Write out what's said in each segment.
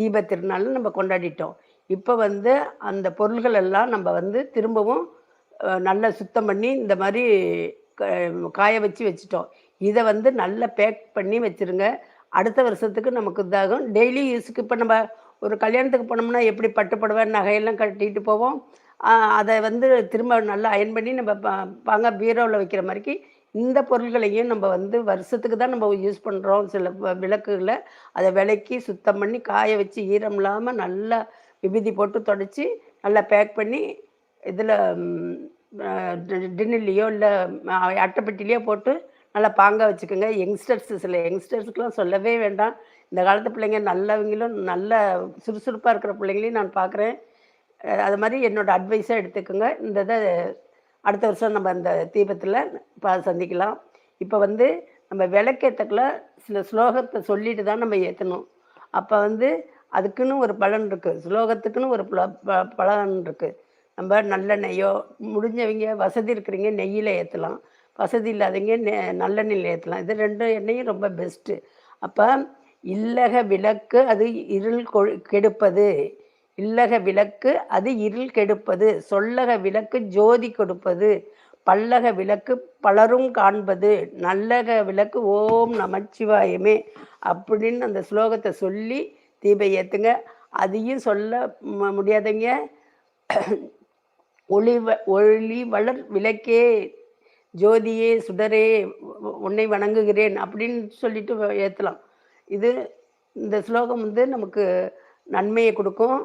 தீப திருநாள்னு நம்ம கொண்டாடிட்டோம். இப்போ வந்து அந்த பொருள்கள் எல்லாம் நம்ம வந்து திரும்பவும் நல்லா சுத்தம் பண்ணி இந்த மாதிரி க- காய வச்சு வச்சுட்டோம். இதை வந்து நல்லா பேக் பண்ணி வச்சிருங்க. அடுத்த வருஷத்துக்கு நமக்கு இதாகும். டெய்லி யூஸுக்கு இப்போ நம்ம ஒரு கல்யாணத்துக்கு போனோம்னா எப்படி பட்டு நகையெல்லாம் கட்டிட்டு போவோம். அதை வந்து திரும்ப நல்லா அயன் பண்ணி நம்ம பாங்க பீரோவில் வைக்கிற மாதிரிக்கு இந்த பொருள்களையும் நம்ம வந்து வருஷத்துக்கு தான் நம்ம யூஸ் பண்ணுறோம் சில விளக்குகளை அதை விளக்கி சுத்தம் பண்ணி காய வச்சு ஈரம் இல்லாமல் நல்லா விபூதி போட்டு தொடச்சி நல்லா பேக் பண்ணி இதில் டின்னிலையோ இல்லை அட்டைப்பெட்டிலையோ போட்டு நல்லா பாங்க வச்சுக்கோங்க. யங்ஸ்டர்ஸ் சில யங்ஸ்டர்ஸ்க்குலாம் சொல்லவே வேண்டாம். இந்த காலத்து பிள்ளைங்க நல்லவங்களும் நல்ல சுறுசுறுப்பாக இருக்கிற பிள்ளைங்களையும் நான் பார்க்குறேன். அது மாதிரி என்னோட அட்வைஸாக எடுத்துக்கோங்க. இந்த இதை அடுத்த வருஷம் நம்ம அந்த தீபத்தில் ப சந்திக்கலாம். இப்போ வந்து நம்ம விளக்கேற்றக்குள்ள சில ஸ்லோகத்தை சொல்லிட்டு தான் நம்ம ஏற்றணும் அப்போ வந்து அதுக்குன்னு ஒரு பலன் இருக்குது ஸ்லோகத்துக்குன்னு ஒரு பல ப- பலன் இருக்குது நம்ம நல்லெண்ணெய்யோ முடிஞ்சவங்க வசதி இருக்கிறவங்க நெய்யில் ஏற்றலாம் வசதி இல்லாதவங்க நெ நல்லெண்ணெயில் ஏற்றலாம் இது ரெண்டு எண்ணெயும் ரொம்ப பெஸ்ட்டு அப்போ இல்லக விளக்கு அது இருள் கொ- கெடுப்பது. இல்லக விளக்கு அது இருள் கெடுப்பது சொல்லக விளக்கு ஜோதி கொடுப்பது பல்லக விளக்கு பலரும் காண்பது நல்லக விளக்கு ஓம் நமச்சிவாயமே அப்படின்னு அந்த ஸ்லோகத்தை சொல்லி தீபை ஏற்றுங்க அதையும் சொல்ல முடியாதங்க. ஒளி வ- ஒளி வளர் விளக்கே ஜோதியே சுடரே உன்னை வணங்குகிறேன் அப்படின்னு சொல்லிட்டு ஏற்றலாம் இது இந்த ஸ்லோகம் வந்து நமக்கு நன்மையை கொடுக்கும்.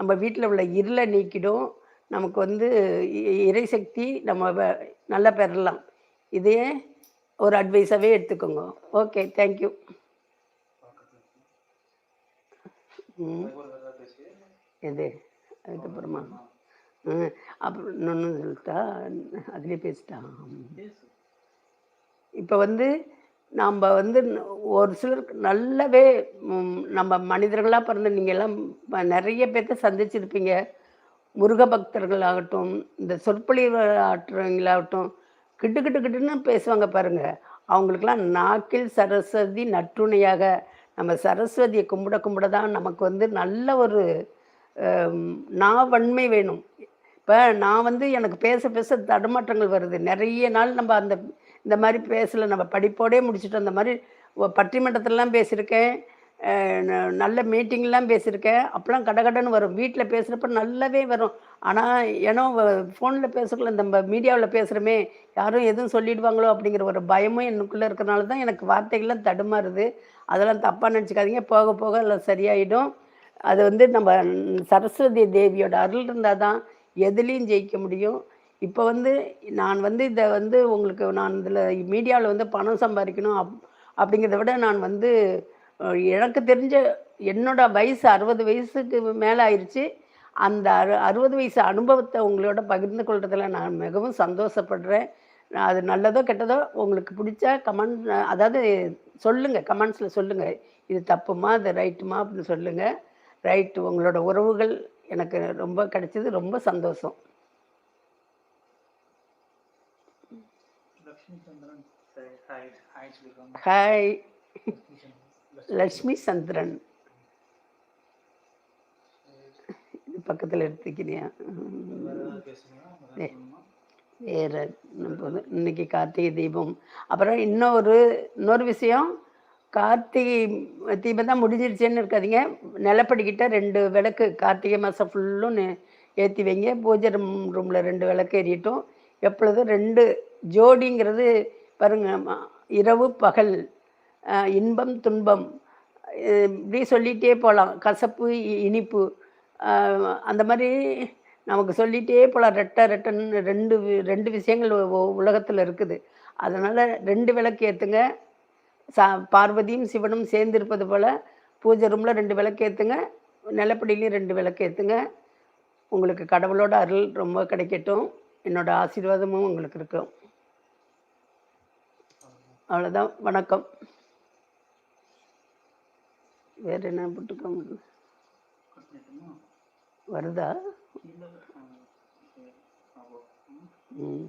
நம்ம வீட்டில் உள்ள இருளை நீக்கிடும். நமக்கு வந்து இ- இறைசக்தி நம்ம நல்லா பெறலாம் இதையே ஒரு அட்வைஸாகவே எடுத்துக்கோங்க. ஓகே தேங்க்யூ எது? அதுக்கப்புறமா. அப்புறம் இன்னொன்று சொல்லிட்டா அதுலேயே பேசிட்டா. இப்போ வந்து நாம் வந்து ஒரு சிலருக்கு நல்லாவே நம்ம மனிதர்களாக பிறந்த நீங்கள் எல்லாம் நிறைய பேர்த்த சந்திச்சிருப்பீங்க. முருக பக்தர்களாகட்டும் இந்த சொற்பொழிவு ஆற்றுறவங்களாகட்டும் கிட்டு கிட்டு கிட்டுன்னு பேசுவாங்க பாருங்க. அவங்களுக்கெல்லாம் நாக்கில் சரஸ்வதி நற்றுணையாக நம்ம சரஸ்வதியை கும்பிட கும்பிட தான் நமக்கு வந்து நல்ல ஒரு நான் நாவன்மை வேணும். இப்போ நான் வந்து எனக்கு பேச பேச தடுமாற்றங்கள் வருது. நிறைய நாள் நம்ம அந்த இந்த மாதிரி பேசல நம்ம படிப்போடே முடிச்சுட்டோம். இந்த மாதிரி பட்டிமன்றத்திலலாம் பேசியிருக்கேன். ந- நல்ல மீட்டிங்லாம் பேசியிருக்கேன். அப்போலாம் கடகடன்னு வரும். வீட்டில் பேசுகிறப்ப நல்லாவே வரும். ஆனால் ஏன்னா ஃபோனில் பேசக்குள்ள நம்ம மீடியாவில் பேசுகிறோமே யாரும் எதுவும் சொல்லிடுவாங்களோ அப்படிங்கிற ஒரு பயமும் எனக்குள்ளே இருக்கிறனால தான் எனக்கு வார்த்தைகள்லாம் தடுமாறுது. அதெல்லாம் தப்பாக நினச்சிக்காதீங்க. போக போக எல்லாம் சரியாயிடும். அது வந்து நம்ம சரஸ்வதி தேவியோட அருள் இருந்தால் தான் எதுலேயும் ஜெயிக்க முடியும். இப்போ வந்து நான் வந்து இதை வந்து உங்களுக்கு நான் இதில் மீடியாவில் வந்து பணம் சம்பாதிக்கணும் அப் அப்படிங்கிறத விட நான் வந்து எனக்கு தெரிஞ்ச என்னோட வயசு அறுபது வயசுக்கு மேலே ஆயிடுச்சு அந்த அறு அறுபது வயசு அனுபவத்தை உங்களோட பகிர்ந்து கொள்கிறதுல நான் மிகவும் சந்தோஷப்படுறேன். அது நல்லதோ கெட்டதோ உங்களுக்கு பிடிச்சா கமெண்ட் அதாவது சொல்லுங்கள் கமெண்ட்ஸில் சொல்லுங்கள் இது தப்புமா இது ரைட்டுமா அப்படின்னு சொல்லுங்கள் ரைட்டு உங்களோட உறவுகள் எனக்கு ரொம்ப கிடைச்சது ரொம்ப சந்தோஷம் லக்ஷ்மி சந்திரன் சரி ஹாய் லக்ஷ்மி சந்திரன். இது பக்கத்தில் எடுத்துக்கிறியா வேற இன்னைக்கு கார்த்திகை தீபம். அப்புறம் இன்னொரு இன்னொரு விஷயம். கார்த்திகை தீபம் தான் முடிஞ்சிருச்சேன்னு இருக்காதீங்க. நிலப்படிக்கிட்ட ரெண்டு விளக்கு கார்த்திகை மாதம் ஃபுல்லும் ஏற்றி வைங்க. பூஜை ரூம் ரூமில் ரெண்டு விளக்கு எரியட்டும் எப்பொழுதும் ரெண்டு ஜோடிங்கிறது பாருங்க இரவு பகல் இன்பம் துன்பம் இப்படி சொல்லிகிட்டே போகலாம் கசப்பு இ- இனிப்பு அந்த மாதிரி நமக்கு சொல்லிகிட்டே போகலாம் ரெட்டை ரெட்டன்னு ரெண்டு வி- ரெண்டு விஷயங்கள் உலகத்தில் இருக்குது. அதனால் ரெண்டு விளக்கு ஏற்றுங்க சா பார்வதியும் சிவனும் சேர்ந்திருப்பது போல் பூஜை ரூமில் ரெண்டு விளக்கு ஏற்றுங்க நிலப்படியிலையும் ரெண்டு விளக்கு ஏற்றுங்க உங்களுக்கு கடவுளோட அருள் ரொம்ப கிடைக்கட்டும். என்னோடய ஆசீர்வாதமும் உங்களுக்கு இருக்கும். அவ்வளோதான் வணக்கம். வேறு என்ன போட்டுக்க வருதா? ம்.